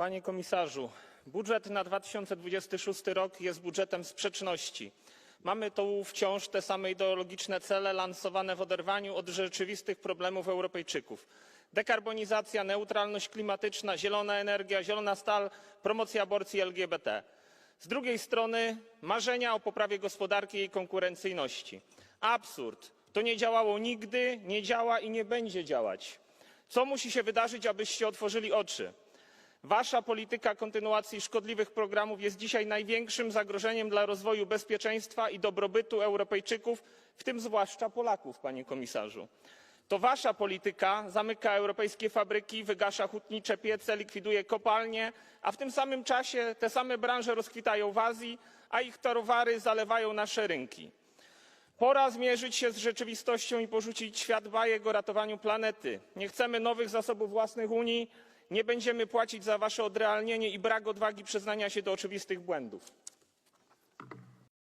Panie komisarzu, budżet na 2026 rok jest budżetem sprzeczności. Mamy tu wciąż te same ideologiczne cele lansowane w oderwaniu od rzeczywistych problemów Europejczyków. Dekarbonizacja, neutralność klimatyczna, zielona energia, zielona stal, promocja aborcji LGBT. Z drugiej strony marzenia o poprawie gospodarki i jej konkurencyjności. Absurd. To nie działało nigdy, nie działa i nie będzie działać. Co musi się wydarzyć, abyście otworzyli oczy? Wasza polityka kontynuacji szkodliwych programów jest dzisiaj największym zagrożeniem dla rozwoju bezpieczeństwa i dobrobytu Europejczyków, w tym zwłaszcza Polaków, panie komisarzu. To wasza polityka zamyka europejskie fabryki, wygasza hutnicze piece, likwiduje kopalnie, a w tym samym czasie te same branże rozkwitają w Azji, a ich towary zalewają nasze rynki. Pora zmierzyć się z rzeczywistością i porzucić świat bajek o ratowaniu planety. Nie chcemy nowych zasobów własnych Unii, nie będziemy płacić za wasze odrealnienie i brak odwagi przyznania się do oczywistych błędów.